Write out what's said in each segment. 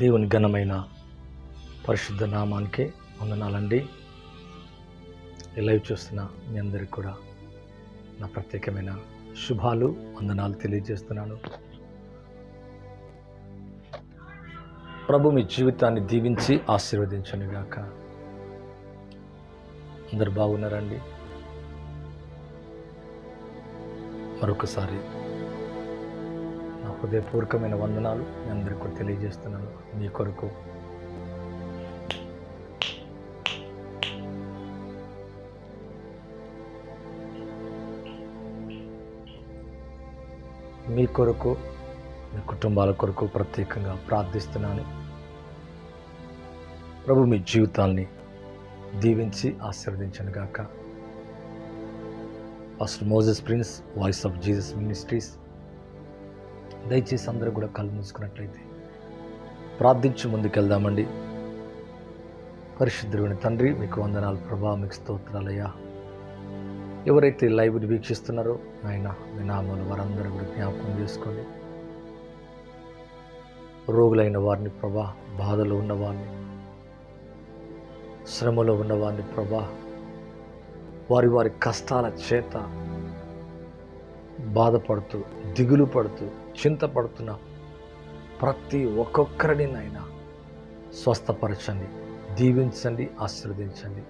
దేవుని ఘనమైన పరిశుద్ధ నామానికే వందనాలండి. లైవ్ చూస్తున్న మీ అందరికి కూడా నా ప్రత్యేకమైన శుభాలు వందనాలు తెలియజేస్తున్నాను. ప్రభు మీ జీవితాన్ని దీవించి ఆశీర్వదించను గాక. అందరు బాగున్నారండి? మరొకసారి హృదయపూర్వకమైన వందనాలు మీ అందరికీ తెలియజేస్తున్నాను. మీ కొరకు. మీ కొరకు మీ కుటుంబాల కొరకు ప్రత్యేకంగా ప్రార్థిస్తున్నాను. ప్రభు మీ జీవితాల్ని దీవించి ఆశీర్వదించను గాక. First Moses Prince voice of Jesus ministries దయచేసి అందరూ కూడా కళ్ళు మూసుకున్నట్లయితే ప్రార్థించి ముందుకెళ్దామండి. పరిశుద్ధుని తండ్రి మీకు వందనాలు. ప్రభా మీకు స్తోత్రాలయ్యా. ఎవరైతే లైవ్ని వీక్షిస్తున్నారో ఆయన వినామాలు వారందరూ కూడా జ్ఞాపకం చేసుకోండి రోగులైన వారిని ప్రభా బాధలో ఉన్నవారిని శ్రమలో ఉన్నవారిని ప్రభా వారి వారి కష్టాల చేత బాధపడుతూ దిగులు పడుతూ చింతపడుతున్న. ప్రతి ఒక్కొక్కరిని నాయన స్వస్థపరచండి దీవించండి ఆశీర్వదించండి.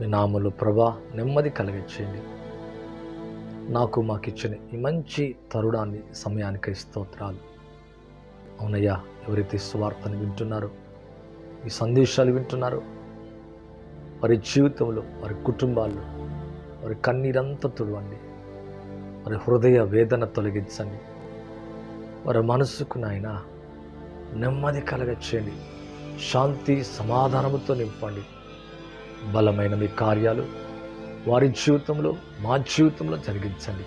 మీ నామలు ప్రభా నెమ్మది కలిగించేయండి. నాకు మాకు ఇచ్చిన ఈ మంచి తరుణాన్ని సమయానికి స్తోత్రాలు. అవునయ్యా ఎవరైతే సువార్తను వింటున్నారో ఈ సందేశాలు వింటున్నారో వారి జీవితంలో వారి కుటుంబాల్లో వారి కన్నీరంతా తుడవండి. వారి హృదయ వేదన తొలగించండి. వారి మనసుకు నాయన నెమ్మది కలగచ్చేయండి. శాంతి సమాధానముతో నింపండి. బలమైన మీ కార్యాలు వారి జీవితంలో మా జీవితంలో జరిగించండి.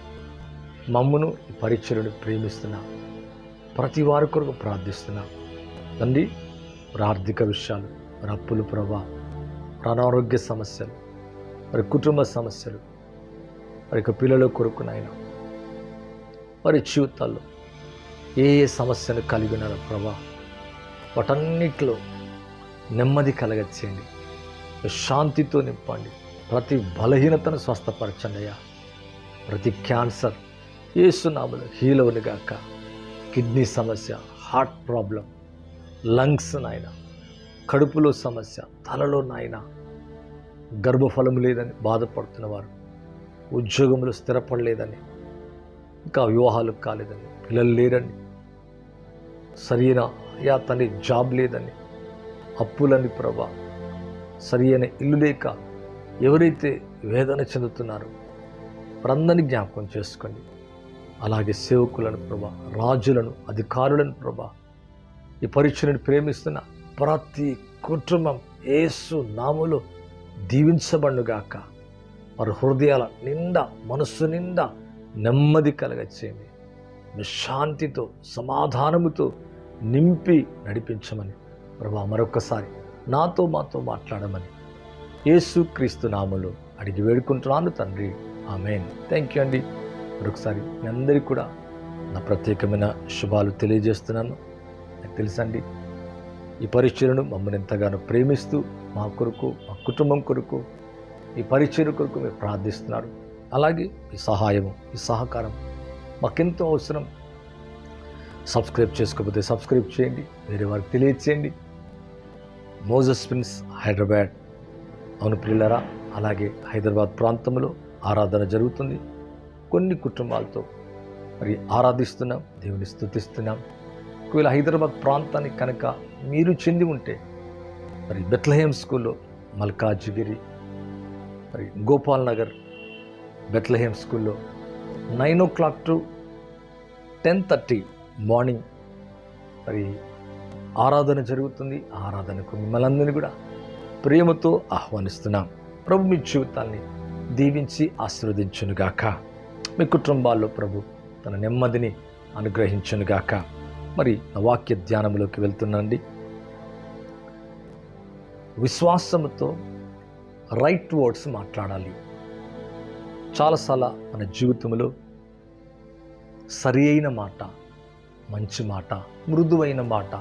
మమ్మను ఈ పరిచయను ప్రేమిస్తున్నా ప్రతి వారి కొరకు ప్రార్థిస్తున్నా. తండ్రి వారి ఆర్థిక విషయాలు వారి అప్పులు ప్రభా వారి అనారోగ్య సమస్యలు వారి కుటుంబ సమస్యలు వారి యొక్క పిల్లల కొరకు నాయన వారి జీవితాల్లో ఏ ఏ సమస్యను కలిగి ఉన్నారో ప్రభా వాటన్నిటిలో నెమ్మది కలగచ్చేయండి శాంతితో నింపండి. ప్రతి బలహీనతను స్వస్థపరచండి అయ్యా. ప్రతి క్యాన్సర్ ఏసునామలు హీల్ అవునుగాక కిడ్నీ సమస్య హార్ట్ ప్రాబ్లం లంగ్స్ నాయన కడుపులో సమస్య తలలో నాయన గర్భఫలం లేదని బాధపడుతున్నవారు ఉద్యోగంలో స్థిరపడలేదని ఇంకా వివాహాలు కాలేదని పిల్లలు లేరని సరైన యా తండ్రి జాబ్ లేదని అప్పులని ప్రభా సరి అయిన ఇల్లు లేక ఎవరైతే వేదన చెందుతున్నారో వారందరినీ జ్ఞాపకం చేసుకోండి. అలాగే సేవకులను ప్రభా రాజులను అధికారులను ప్రభా ఈ పరీక్షలను ప్రేమిస్తున్న ప్రతి కుటుంబం ఏసు నాములు దీవించబడుగాక వారి హృదయాల నిండా మనస్సు నిండా నెమ్మది కలగచ్చేయండి నిశ్శాంతితో సమాధానముతో నింపి నడిపించమని ప్రభా మరొకసారి నాతో మాతో మాట్లాడమని యేసు క్రీస్తు నామలు అడిగి వేడుకుంటున్నాను తండ్రి. ఆమెన్. థ్యాంక్ యూ అండి. మరొకసారి మీ అందరికీ కూడా నా ప్రత్యేకమైన శుభాలు తెలియజేస్తున్నాను. నాకు తెలుసండి ఈ పరిచయను మమ్మల్ని ఎంతగానో ప్రేమిస్తూ మా కొరకు మా కుటుంబం కొరకు ఈ పరిచయం కొరకు మీరు ప్రార్థిస్తున్నారు. అలాగే మీ సహాయము ఈ సహకారం మాకెంతో అవసరం. సబ్స్క్రైబ్ చేసుకోకపోతే సబ్స్క్రైబ్ చేయండి వేరే వారికి తెలియచేయండి. మోజస్ ప్రిన్స్ హైదరాబాద్. అవును ప్రియులరా అలాగే హైదరాబాద్ ప్రాంతంలో ఆరాధన జరుగుతుంది. కొన్ని కుటుంబాలతో మరి ఆరాధిస్తున్నాం దేవుని స్థుతిస్తున్నాం. ఒకవేళ హైదరాబాద్ ప్రాంతానికి కనుక మీరు చెంది ఉంటే మరి బెత్లహేమ్ స్కూల్లో మల్కాజ్గిరి మరి గోపాల్ నగర్ బెత్లహేమ్ స్కూల్లో nine o'clock to ten thirty morning. మరి ఆరాధన జరుగుతుంది. ఆరాధనకు మిమ్మల్ని అందరినీ కూడా ప్రేమతో ఆహ్వానిస్తున్నాం. ప్రభు మీ జీవితాన్ని దీవించి ఆశీర్వదించునుగాక మీ కుటుంబాల్లో ప్రభు తన నెమ్మదిని అనుగ్రహించునుగాక మరి వాక్య ధ్యానంలోకి వెళ్తున్నాండి విశ్వాసంతో రైట్ వర్డ్స్ మాట్లాడాలి. చాలాసార్లు మన జీవితంలో సరి అయిన మాట మంచి మాట మృదువైన మాట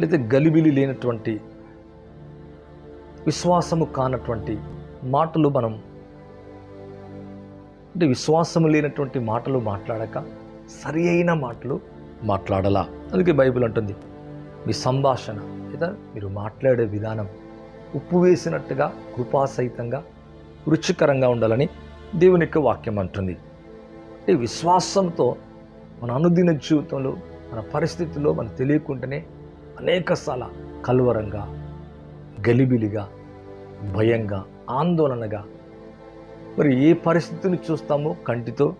లేదా గలిబిలి లేనటువంటి విశ్వాసము కానటువంటి మాటలు మనం అంటే విశ్వాసము లేనటువంటి మాటలు మాట్లాడక సరి అయిన మాటలు మాట్లాడాలా? అందుకే బైబిల్ అంటుంది మీ సంభాషణ లేదా మీరు మాట్లాడే విధానం ఉప్పు వేసినట్టుగా కృపాసహితంగా రుచికరంగా ఉండాలని దేవుని యొక్క వాక్యం అంటుంది. అంటే విశ్వాసంతో మన అనుదిన జీవితంలో మన పరిస్థితుల్లో మనం తెలియకుండానే అనేకసార్ల కలువరంగా గలిబిలిగా భయంగా ఆందోళనగా మరి ఏ పరిస్థితిని చూస్తామో కంటితో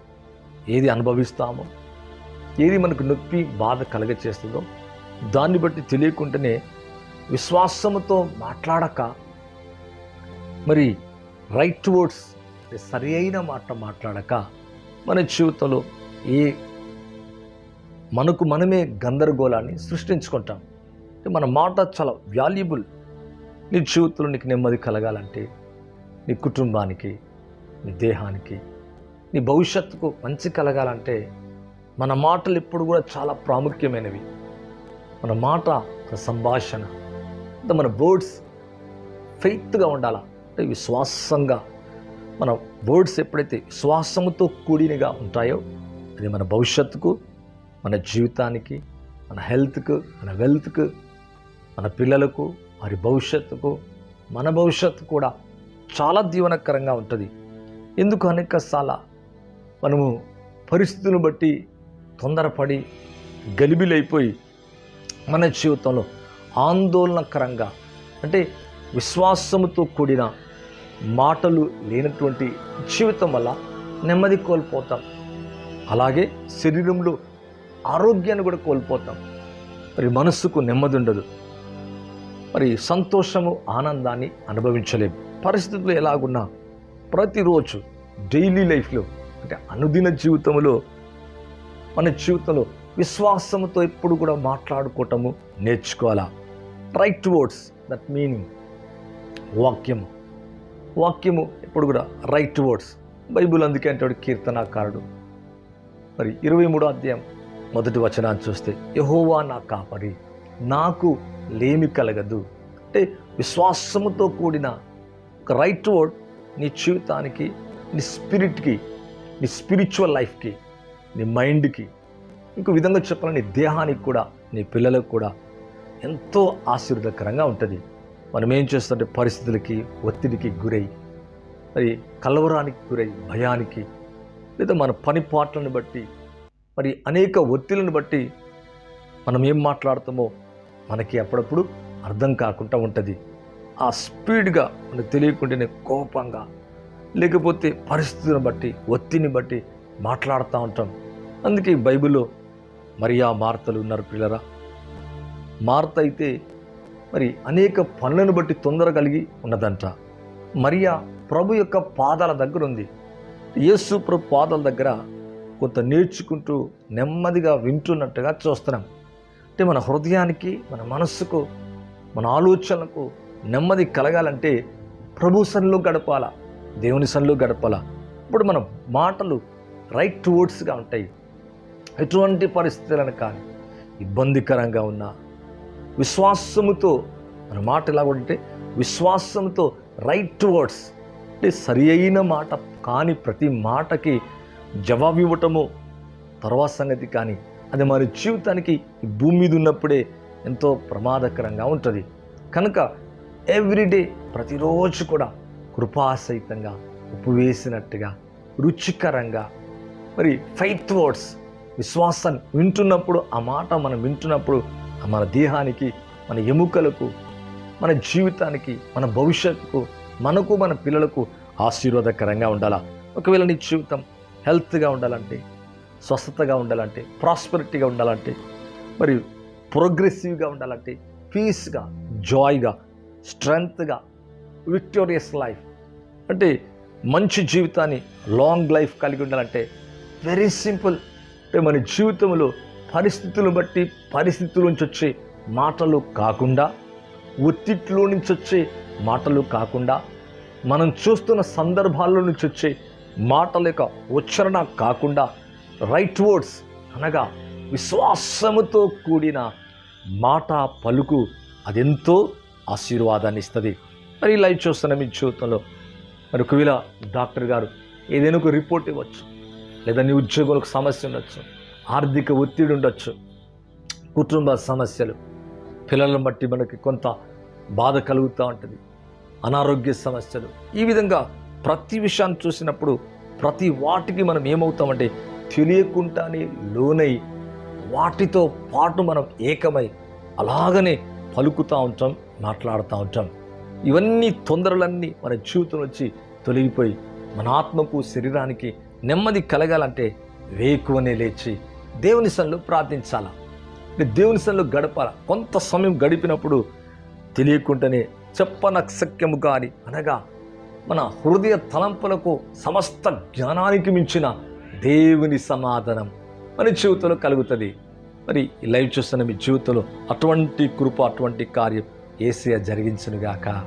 ఏది అనుభవిస్తామో ఏది మనకు నొప్పి బాధ కలగచేస్తుందో దాన్ని బట్టి తెలియకుండానే విశ్వాసముతో మాట్లాడక మరి రైట్ వర్డ్స్ సరి అయిన మాట మాట్లాడక మన జీవితంలో ఏ మనకు మనమే గందరగోళాన్ని సృష్టించుకుంటాం. మన మాట చాలా వాల్యుబుల్ నీ జీవితంలో నీకు నెమ్మది కలగాలంటే నీ కుటుంబానికి నీ దేహానికి నీ భవిష్యత్తుకు మంచి కలగాలంటే మన మాటలు ఎప్పుడు కూడా చాలా ప్రాముఖ్యమైనవి. మన మాట ఒక సంభాషణ. అంటే మన వర్డ్స్ ఫెయిత్గా ఉండాలా? అంటే విశ్వాసంగా మన వర్డ్స్ ఎప్పుడైతే విశ్వాసంతో కూడినగా ఉంటాయో అది మన భవిష్యత్తుకు మన జీవితానికి మన హెల్త్కు మన వెల్త్కు మన పిల్లలకు వారి భవిష్యత్తుకు మన భవిష్యత్తు కూడా చాలా దీవనకరంగా ఉంటుంది. ఎందుకు అనేకసార్లు మనము పరిస్థితులను బట్టి తొందరపడి గలిబిలైపోయి మన జీవితంలో ఆందోళనకరంగా అంటే విశ్వాసముతో కూడిన మాటలు లేనటువంటి జీవితం వల్ల నెమ్మది కోల్పోతాం. అలాగే శరీరంలో ఆరోగ్యాన్ని కూడా కోల్పోతాం. మరి మనస్సుకు నెమ్మది ఉండదు. మరి సంతోషము ఆనందాన్ని అనుభవించలేము పరిస్థితులు ఎలాగున్నా ప్రతిరోజు డైలీ లైఫ్లో అంటే అనుదిన జీవితంలో మన జీవితంలో విశ్వాసంతో ఎప్పుడు కూడా మాట్లాడుకోవటము నేర్చుకోవాలా? రైట్ వర్డ్స్ దట్ మీనింగ్ వాక్యము. వాక్యము ఎప్పుడు కూడా రైట్ వర్డ్స్ బైబుల్ అందుకే అంటాడు కీర్తనాకారుడు. మరి ఇరవై మూడో అధ్యాయం మొదటి వచనాన్ని చూస్తే యహోవా నా కాపరి నాకు లేమి కలగదు. అంటే విశ్వాసముతో కూడిన ఒక రైట్ వర్డ్ నీ జీవితానికి నీ స్పిరిట్కి నీ స్పిరిచువల్ లైఫ్కి నీ మైండ్కి ఇంకో విధంగా చెప్పాలని నీ దేహానికి కూడా నీ పిల్లలకు కూడా ఎంతో ఆశీర్వదకరంగా ఉంటుంది. మనం ఏం చేస్తుంటే పరిస్థితులకి ఒత్తిడికి గురై మరి కలవరానికి గురై భయానికి లేదా మన పని పాటలను బట్టి మరి అనేక ఒత్తిళ్ళని బట్టి మనం ఏం మాట్లాడతామో మనకి అప్పుడప్పుడు అర్థం కాకుండా ఉంటుంది. ఆ స్పీడ్గా మనకు తెలియకుండానే కోపంగా లేకపోతే పరిస్థితులను బట్టి ఒత్తిడిని బట్టి మాట్లాడుతూ ఉంటాం. అందుకే బైబిల్లో మరియా మార్తలు ఉన్నారు పిల్లరా మార్త అయితే మరి అనేక పనులను బట్టి తొందర కలిగి ఉన్నదంట. మరియా ప్రభు యొక్క పాదాల దగ్గర ఉంది యేసు ప్రభు పాదాల దగ్గర కొంత నేర్చుకుంటూ నెమ్మదిగా వింటున్నట్టుగా చూస్తున్నాం. అంటే మన హృదయానికి మన మనస్సుకు మన ఆలోచనలకు నెమ్మది కలగాలంటే ప్రభు సన్లో గడపాల దేవుని సన్లో గడపాల. ఇప్పుడు మన మాటలు రైట్ వర్డ్స్గా ఉంటాయి. ఎటువంటి పరిస్థితులను కానీ ఇబ్బందికరంగా ఉన్నా విశ్వాసముతో మన మాట ఎలా ఉంటే విశ్వాసంతో రైట్ వర్డ్స్ అంటే సరి అయిన మాట కాని ప్రతి మాటకి జవాబు ఇవ్వటము తర్వాత సంగతి కానీ అది మన జీవితానికి ఈ భూమి మీద ఉన్నప్పుడే ఎంతో ప్రమాదకరంగా ఉంటుంది. కనుక ఎవ్రీడే ప్రతిరోజు కూడా కృపాసహితంగా ఉప్పు వేసినట్టుగా రుచికరంగా మరి ఫైత్ వర్డ్స్ విశ్వాసాన్ని వింటున్నప్పుడు ఆ మాట మనం వింటున్నప్పుడు మన దేహానికి మన ఎముకలకు మన జీవితానికి మన భవిష్యత్తుకు మనకు మన పిల్లలకు ఆశీర్వాదకరంగా ఉండాలా? ఒకవేళ నీ జీవితం హెల్త్గా ఉండాలంటే స్వస్థతగా ఉండాలంటే ప్రాస్పరిటీగా ఉండాలంటే మరి ప్రోగ్రెసివ్గా ఉండాలంటే పీస్గా జాయ్గా స్ట్రెంగ్త్గా విక్టోరియస్ లైఫ్ అంటే మంచి జీవితాన్ని లాంగ్ లైఫ్ కలిగి ఉండాలంటే వెరీ సింపుల్. అంటే మన జీవితంలో పరిస్థితులను బట్టి పరిస్థితుల నుంచి వచ్చే మాటలు కాకుండా ఒత్తిట్లో నుంచి వచ్చే మాటలు కాకుండా మనం చూస్తున్న సందర్భాల్లో నుంచి వచ్చే మాటల యొక్క ఉచ్చరణ కాకుండా రైట్ వర్డ్స్ అనగా విశ్వాసముతో కూడిన మాట పలుకు అదెంతో ఆశీర్వాదాన్ని ఇస్తుంది మరి లైవ్ చూస్తున్న మీ జీవితంలో మరి ఒకవేళ డాక్టర్ గారు ఏదైనా ఒక రిపోర్ట్ ఇవ్వచ్చు లేదా నీ ఉద్యోగులకు సమస్య ఉండొచ్చు ఆర్థిక ఒత్తిడి ఉండొచ్చు. కుటుంబ సమస్యలు పిల్లలను బట్టి మనకి కొంత బాధ కలుగుతూ ఉంటుంది. అనారోగ్య సమస్యలు. ఈ విధంగా ప్రతి విషయాన్ని చూసినప్పుడు ప్రతి వాటికి మనం ఏమవుతామంటే తెలియకుండానే లోనై వాటితో పాటు మనం ఏకమై అలాగనే పలుకుతూ ఉంటాం మాట్లాడుతూ ఉంటాం. ఇవన్నీ తొందరలన్నీ మన జీవితం వచ్చి తొలగిపోయి మన ఆత్మకు శరీరానికి నెమ్మది కలగాలంటే వేకువనే లేచి దేవుని సన్నిలో ప్రార్థించాలా? దేవుని సన్నిలో గడపాల? కొంత సమయం గడిపినప్పుడు తెలియకుండానే చెప్పనక్సక్యము కాని అనగా మన హృదయ తలంపులకు సమస్త జ్ఞానానికి మించిన దేవుని సమాధానం మన జీవితంలో కలుగుతుంది. మరి ఈ లైవ్ చూస్తున్న మీ జీవితంలో అటువంటి కృప అటువంటి కార్యం ఏసియా జరిగించునుగాక.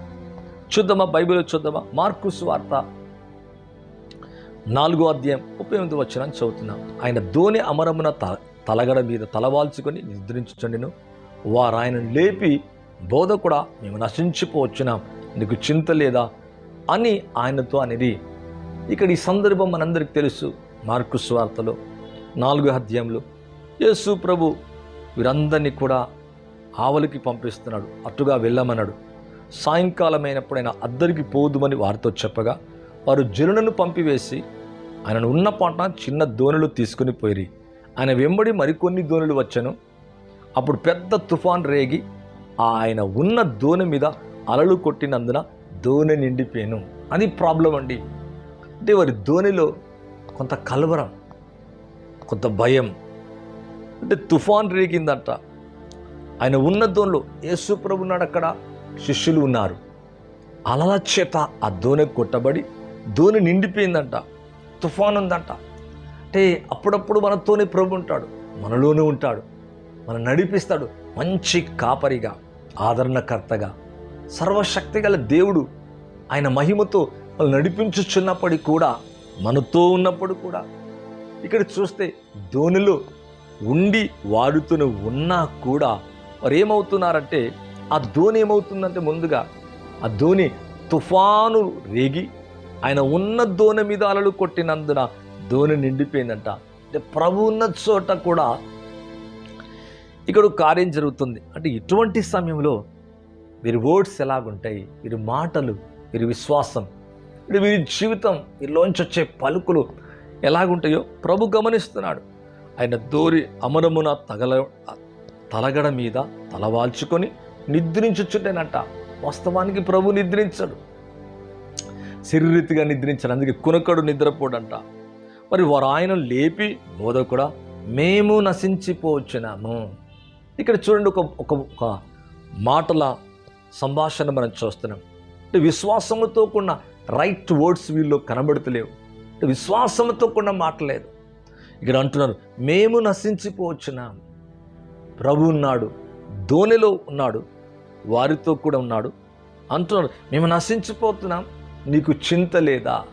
చూద్దామా? బైబిల్ చూద్దామా? మార్కు స్వార్త నాలుగో అధ్యాయం ముప్పై ఎనిమిది వచ్చిన చదువుతున్నాం. ఆయన ధోని అమరమున త తలగడ మీద తలవాల్చుకొని నిద్రించుచుండెను. వారు ఆయనను లేపి బోధ కూడా మేము నశించిపోవచ్చున్నాం నీకు చింత లేదా? అని ఆయనతో అనేది ఇక్కడ ఈ సందర్భం మనందరికి తెలుసు మార్కు స్వార్తలో నాలుగో అధ్యాయంలో యేసు ప్రభు వీరందరినీ కూడా ఆవలికి పంపిస్తున్నాడు. అటుగా వెళ్ళమన్నాడు. సాయంకాలమైనప్పుడైన అద్దరికి పోదుమని వారితో చెప్పగా వారు జనులను పంపివేసి ఆయనను ఉన్న పాట చిన్న దోణులు తీసుకుని పోయి ఆయన వెంబడి మరికొన్ని దోణులు వచ్చాను. అప్పుడు పెద్ద తుఫాన్ రేగి ఆయన ఉన్న దోణి మీద అలలు కొట్టినందున దోణి నిండిపోయాను అది ప్రాబ్లం అండి. అంటే వారి దోణిలో కొంత కలవరం కొంత భయం. అంటే తుఫాన్ రేగిందంట. ఆయన ఉన్న దోనిలో ఏసుప్రభు ఉన్నాడు అక్కడ శిష్యులు ఉన్నారు. అలల చేత ఆ దోణి కొట్టబడి ధోని నిండిపోయిందంట తుఫాన్ ఉందంట అంటే అప్పుడప్పుడు మనతోనే ప్రభు ఉంటాడు మనలోనే ఉంటాడు మనం నడిపిస్తాడు మంచి కాపరిగా ఆదరణకర్తగా సర్వశక్తి గల దేవుడు ఆయన మహిమతో వాళ్ళు నడిపించుచున్నప్పటికీ కూడా మనతో ఉన్నప్పుడు కూడా. ఇక్కడ చూస్తే ధోనిలో ఉండి వాడుతూనే ఉన్నా కూడా వారు ఏమవుతున్నారంటే ఆ ధోని ఏమవుతుందంటే ముందుగా ఆ ధోని తుఫాను రేగి ఆయన ఉన్న దోణి మీద అలలు కొట్టినందున దోణి నిండిపోయిందంట. అంటే ప్రభు ఉన్న చోట కూడా ఇక్కడ కార్యం జరుగుతుంది. అంటే ఇటువంటి సమయంలో వీరి వర్డ్స్ ఎలాగుంటాయి వీరి మాటలు వీరి విశ్వాసం వీరి జీవితం వీరిలోంచి వచ్చే పలుకులు ఎలాగుంటాయో ప్రభు గమనిస్తున్నాడు. ఆయన దోరి అమరమున తగల తలగడ మీద తలవాల్చుకొని నిద్రించుచుండేనంట. వాస్తవానికి ప్రభు నిద్రించడు. శరీరీతిగా నిద్రించాడు అందుకే కునకడు నిద్రపోడంట. మరి వారు ఆయన లేపి బోధ కూడా మేము నశించిపోవచ్చున్నాము ఇక్కడ చూడండి ఒక ఒక ఒక మాటల సంభాషణ మనం చూస్తున్నాం. అంటే విశ్వాసముతో కూడిన రైట్ వర్డ్స్ వీళ్ళు కనబడుతలేవు. అంటే విశ్వాసంతో కూడిన మాటలేదు ఇక్కడ అంటున్నారు మేము నశించిపోవచ్చున్నాం ప్రభు ఉన్నాడు ధోనిలో ఉన్నాడు వారితో కూడా ఉన్నాడు. అంటున్నారు మేము నశించిపోతున్నాం. నీకు చింత లేదా?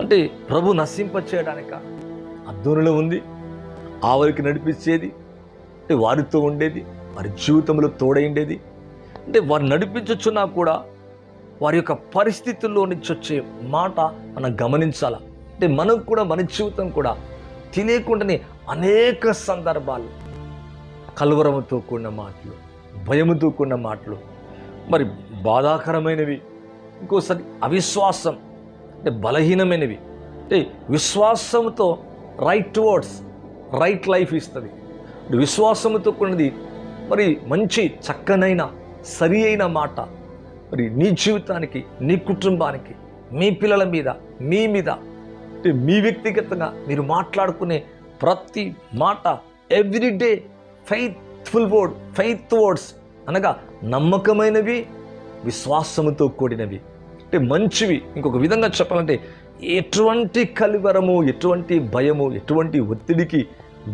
అంటే ప్రభు నశింప చేయడానిక అద్దోనిలో ఉంది ఆవరికి నడిపించేది అంటే వారితో ఉండేది వారి జీవితంలో తోడైండేది అంటే వారు నడిపించుచున్నా కూడా వారి యొక్క పరిస్థితుల్లో నుంచి వచ్చే మాట మనం గమనించాల. అంటే మనకు కూడా మన జీవితం కూడా తెలియకుండానే అనేక సందర్భాలు కలవరముతో కూడిన మాటలు భయముతో కూడిన మాటలు మరి బాధాకరమైనవి ఇంకోసారి అవిశ్వాసం అంటే బలహీనమైనవి. అంటే విశ్వాసంతో రైట్ వర్డ్స్ రైట్ లైఫ్ ఇస్తుంది. విశ్వాసంతో కూడినది మరి మంచి చక్కనైన సరి అయిన మాట. మరి నీ జీవితానికి నీ కుటుంబానికి మీ పిల్లల మీద మీ మీద అంటే మీ వ్యక్తిగతంగా మీరు మాట్లాడుకునే ప్రతి మాట everyday faithful word faith words అనగా నమ్మకమైనవి విశ్వాసముతో కూడినవి. అంటే మంచివి. ఇంకొక విధంగా చెప్పాలంటే ఎటువంటి కలివరము ఎటువంటి భయము ఎటువంటి ఒత్తిడికి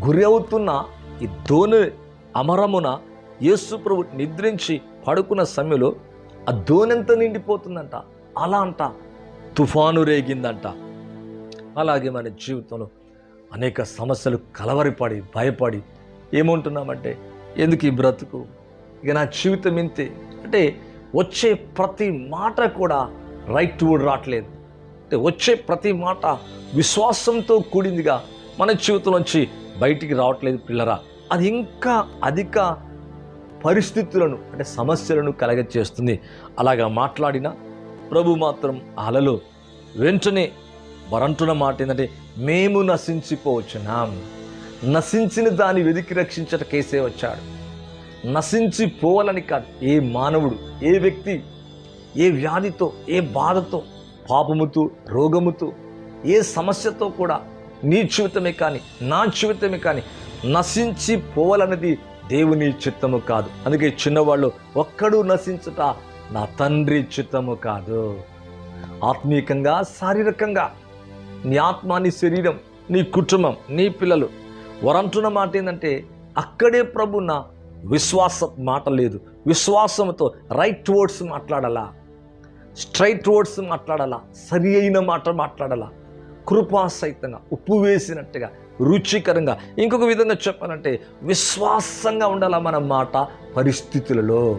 గురి అవుతున్న ఈ ధోని అమరమున యేసు ప్రభు నిద్రించి పడుకున్న సమయంలో ఆ ధోనెంత నిండిపోతుందంట? అలా అంట. తుఫాను రేగిందంట. అలాగే మన జీవితంలో అనేక సమస్యలు కలవరిపడి భయపడి ఏమంటున్నామంటే ఎందుకు ఈ బ్రతుకు? ఇక నా జీవితం ఇంతే. అంటే వచ్చే ప్రతి మాట కూడా రైట్ వర్డ్ రావట్లేదు. అంటే వచ్చే ప్రతి మాట విశ్వాసంతో కూడిందిగా మన జీవితంలోంచి బయటికి రావట్లేదు పిల్లరా. అది ఇంకా అధిక పరిస్థితులను అంటే సమస్యలను కలగచేస్తుంది అలాగా మాట్లాడిన ప్రభు మాత్రం అలలో. వెంటనే వరంటున్న మాట ఏంటంటే మేము నశించిపోవచ్చున్నాం నశించిన దాన్ని వెతికి రక్షించట కేసే వచ్చాడు. నశించి పోవాలని కాదు. ఏ మానవుడు ఏ వ్యక్తి ఏ వ్యాధితో ఏ బాధతో పాపముతో రోగముతో ఏ సమస్యతో కూడా నీ జీవితమే కానీ నా జీవితమే కానీ నశించి పోవాలన్నది దేవుని చిత్తము కాదు. అందుకే చిన్నవాళ్ళు ఒక్కడు నశించుట నా తండ్రి చిత్తము కాదు. ఆత్మీయంగా శారీరకంగా నీ ఆత్మ నీ శరీరం నీ కుటుంబం నీ పిల్లలు వరంటున్న మాట ఏంటంటే అక్కడే ప్రభు నా విశ్వాస మాట లేదు. విశ్వాసంతో రైట్ వర్డ్స్ మాట్లాడాలా? స్ట్రైట్ వర్డ్స్ మాట్లాడాలా? సరి అయిన మాట మాట్లాడాలా? కృపాసహితంగా ఉప్పు వేసినట్టుగా రుచికరంగా. ఇంకొక విధంగా చెప్పాలంటే విశ్వాసంగా ఉండాలా మన మాట పరిస్థితులలో?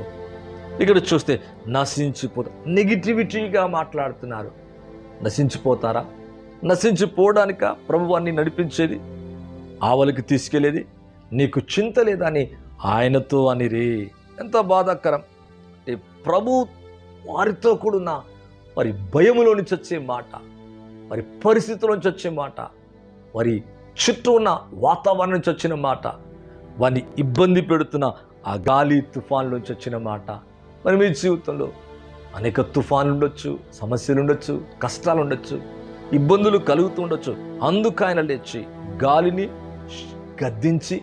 ఇక్కడ చూస్తే నశించిపోతా నెగిటివిటీగా మాట్లాడుతున్నారు. నశించిపోతారా? నశించిపోవడానిక? ప్రభువాన్ని నడిపించేది? ఆవలికి తీసుకెళ్ళేది? నీకు చింత లేదని ఆయనతో అనిరి. ఎంత బాధాకరం. అంటే ప్రభు వారితో కూడున్న మరి భయములో నుంచి వచ్చే మాట మరి పరిస్థితుల నుంచి వచ్చే మాట మరి చుట్టూ ఉన్న వాతావరణం నుంచి వచ్చిన మాట వారిని ఇబ్బంది పెడుతున్న ఆ గాలి తుఫాన్ నుంచి వచ్చిన మాట మరి మీ జీవితంలో అనేక తుఫాన్లు ఉండొచ్చు సమస్యలు ఉండొచ్చు కష్టాలు ఉండొచ్చు ఇబ్బందులు కలుగుతూ ఉండొచ్చు. అందుకు ఆయన లేచి గాలిని గద్దించి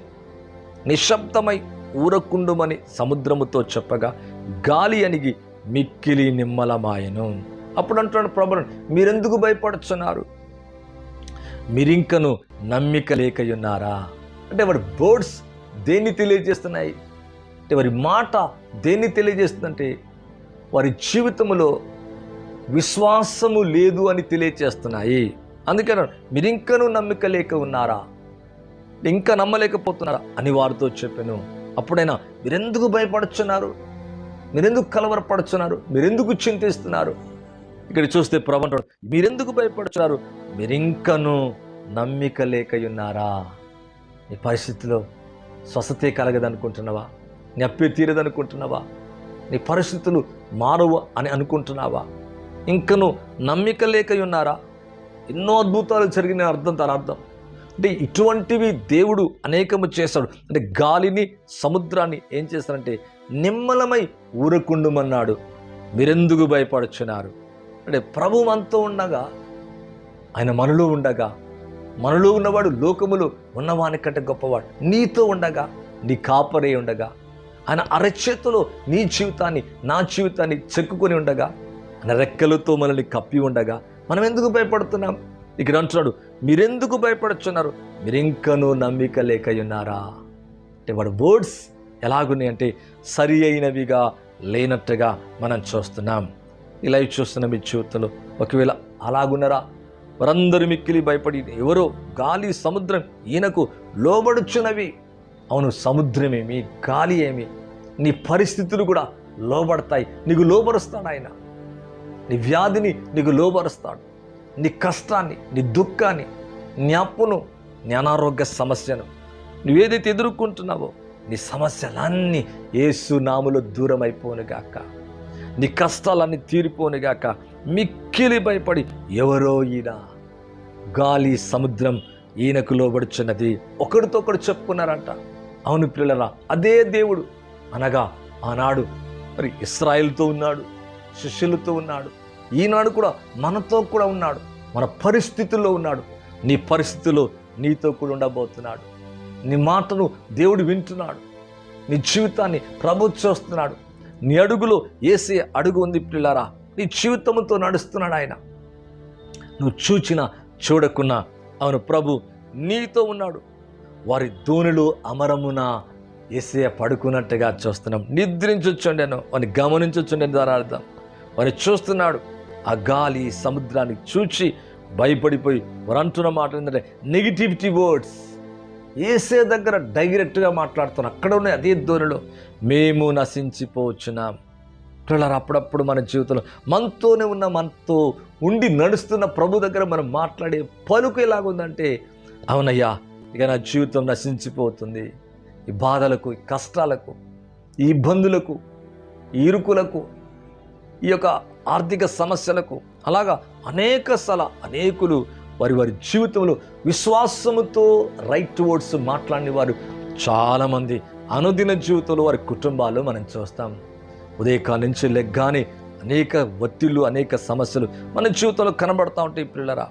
నిశ్శబ్దమై ఊరకుండుమని సముద్రముతో చెప్పగా గాలి అణిగి మిక్కిలి నిమ్మలమాయను. అప్పుడు అంటున్నాడు ప్రభు మీరెందుకు భయపడుచున్నారు? మీరింకను నమ్మిక లేకయున్నారా? అంటే వాడి బోర్డ్స్ దేన్ని తెలియజేస్తున్నాయి? అంటే వారి మాట దేన్ని తెలియజేస్తుందంటే వారి జీవితంలో విశ్వాసము లేదు అని తెలియజేస్తున్నాయి అందుకని మీరింకను నమ్మిక లేక ఉన్నారా? ఇంకా నమ్మలేకపోతున్నారా? అని వారితో చెప్పాను. అప్పుడైనా మీరెందుకు భయపడుచున్నారు? మీరెందుకు కలవరపడుచున్నారు? మీరెందుకు చింతిస్తున్నారు? ఇక్కడ చూస్తే ప్రభు అంటాడు మీరెందుకు భయపడుచున్నారు? మీరింకను నమ్మిక లేకయున్నారా? నీ పరిస్థితిలో స్వస్థతే కలగదనుకుంటున్నావా? నీ అప్పే తీరదనుకుంటున్నావా? నీ పరిస్థితులు మారవు అని అనుకుంటున్నావా? ఇంకను నమ్మిక లేకయున్నారా? ఎన్నో అద్భుతాలు జరిగిన అర్థం తన అర్థం అంటే ఇటువంటివి దేవుడు అనేకము చేస్తాడు. అంటే గాలిని సముద్రాన్ని ఏం చేస్తాడంటే నిమ్మలమై ఊరకుండుమన్నాడు. మీరెందుకు భయపడుచున్నారు? అంటే ప్రభు మనతో ఉండగా ఆయన మనలో ఉండగా మనలో ఉన్నవాడు లోకములో ఉన్నవానికంటే గొప్పవాడు. నీతో ఉండగా నీ కాపరే ఉండగా ఆయన అరచేతిలో నీ జీవితాన్ని నా జీవితాన్ని చెక్కుకొని ఉండగా ఆయన రెక్కలతో మనల్ని కప్పి ఉండగా మనం ఎందుకు భయపడుతున్నాం? ఇక్కడ అంటున్నాడు మీరెందుకు భయపడుచున్నారు? మీరింకనూ నమ్మిక లేకయున్నారా? అంటే వాడు వర్డ్స్ ఎలాగున్నాయి అంటే సరి అయినవిగా లేనట్టుగా మనం చూస్తున్నాం. ఈ లైవ్ చూస్తున్న మీ చూతలు ఒకవేళ అలాగున్నారా? వారందరూ మిక్కిలి భయపడి ఎవరో గాలి సముద్రం ఈయనకు లోబడుచున్నవి. అవును సముద్రమేమి గాలి ఏమి? నీ పరిస్థితులు కూడా లోబడతాయి నీకు లోబరుస్తాడు ఆయన. నీ వ్యాధిని నీకు లోబరుస్తాడు. నీ కష్టాన్ని నీ దుఃఖాన్ని నీ అప్పును నీ అనారోగ్య సమస్యను నువ్వేదైతే ఎదుర్కొంటున్నావో నీ సమస్యలన్నీ ఏసు నాములో దూరం అయిపోనుగాక నీ కష్టాలన్నీ తీరిపోనుగాక మిక్కిలి భయపడి ఎవరో ఈయన గాలి సముద్రం ఈయనకు లోబడుచున్నది. ఒకరితో ఒకడు చెప్పుకున్నారంట. అవును పిల్లల అదే దేవుడు అనగా ఆనాడు మరి ఇస్రాయిల్తో ఉన్నాడు శిష్యులతో ఉన్నాడు ఈనాడు కూడా మనతో కూడా ఉన్నాడు. మన పరిస్థితుల్లో ఉన్నాడు. నీ పరిస్థితుల్లో నీతో కూడా ఉండబోతున్నాడు. నీ మాటను దేవుడు వింటున్నాడు. నీ జీవితాన్ని ప్రభు చూస్తున్నాడు. నీ అడుగులో ఏసే అడుగు ఉంది పిల్లారా నీ జీవితంతో నడుస్తున్నాడు ఆయన. నువ్వు చూచినా చూడకున్నా అవును ప్రభు నీతో ఉన్నాడు. వారి దోనిలో అమరమున ఏసే పడుకున్నట్టుగా చూస్తున్నాం. నిద్రించొచ్చుండెను. వారిని గమనించొచ్చుండెను ద్వారా అర్థం వారిని చూస్తున్నాడు. ఆ గాలి సముద్రాన్ని చూచి భయపడిపోయి వారు అంటున్న మాట ఏంటంటే నెగిటివిటీ వర్డ్స్ ఏసే దగ్గర డైరెక్ట్గా మాట్లాడుతున్నాం అక్కడ ఉన్న అదే ధోరణిలో మేము నశించిపోవచ్చున్నాం పిల్లలు అప్పుడప్పుడు మన జీవితంలో మనతోనే ఉన్న మనతో ఉండి నడుస్తున్న ప్రభు దగ్గర మనం మాట్లాడే పలుకు ఎలాగుందంటే అవునయ్యా ఇక నా జీవితం నశించిపోతుంది. ఈ బాధలకు ఈ కష్టాలకు ఈ ఇబ్బందులకు ఈ ఇరుకులకు ఈ యొక్క ఆర్థిక సమస్యలకు అలాగా అనేక సల అనేకులు వారి వారి జీవితంలో విశ్వాసముతో రైట్ వర్డ్స్ మాట్లాడిన వారు చాలామంది అనుదిన జీవితంలో వారి కుటుంబాలు మనం చూస్తాం. ఉదయకాలం నుంచి లెగ్గానే అనేక ఒత్తిళ్ళు అనేక సమస్యలు మన జీవితంలో కనబడతా ఉంటాయి పిల్లరా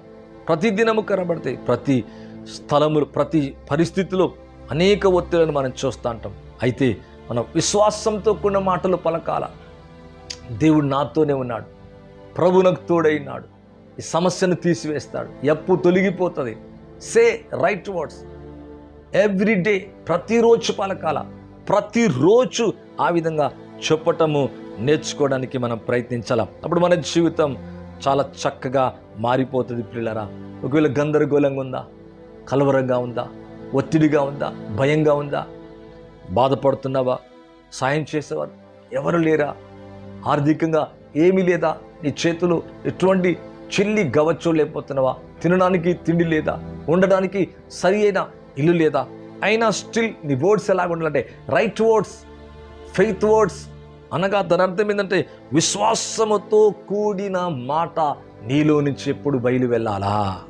ప్రతి దినము కనబడతాయి. ప్రతి స్థలములు ప్రతి పరిస్థితిలో అనేక ఒత్తిళ్ళను మనం చూస్తూ ఉంటాం. అయితే మనం విశ్వాసంతో కూడిన మాటలు పలకాల? దేవుడు నాతోనే ఉన్నాడు. ప్రభు నాకు తోడైనాడు. ఈ సమస్యను తీసివేస్తాడు. ఎప్పు తొలగిపోతుంది. Say right words every day ప్రతిరోజు పలకాల ప్రతిరోజు ఆ విధంగా చెప్పటము నేర్చుకోవడానికి మనం ప్రయత్నించాలి? అప్పుడు మన జీవితం చాలా చక్కగా మారిపోతుంది పిల్లరా. ఒకవేళ గందరగోళంగా ఉందా? కలవరంగా ఉందా? ఒత్తిడిగా ఉందా? భయంగా ఉందా? బాధపడుతున్నావా? సాయం చేసేవారు? ఎవరు లేరా? ఆర్థికంగా ఏమీ లేదా? నీ చేతులు ఎటువంటి చెల్లి గవచ్చో లేకపోతున్నావా? తినడానికి తిండి లేదా? ఉండడానికి సరి అయిన ఇల్లు లేదా? అయినా స్టిల్ నీ వర్డ్స్ ఎలా ఉండాలంటే రైట్ వర్డ్స్ ఫెయిత్ వర్డ్స్ అనగా దాని అర్థం ఏంటంటే విశ్వాసముతో కూడిన మాట నీలో నుంచి ఎప్పుడు బయలు వెళ్ళాలా?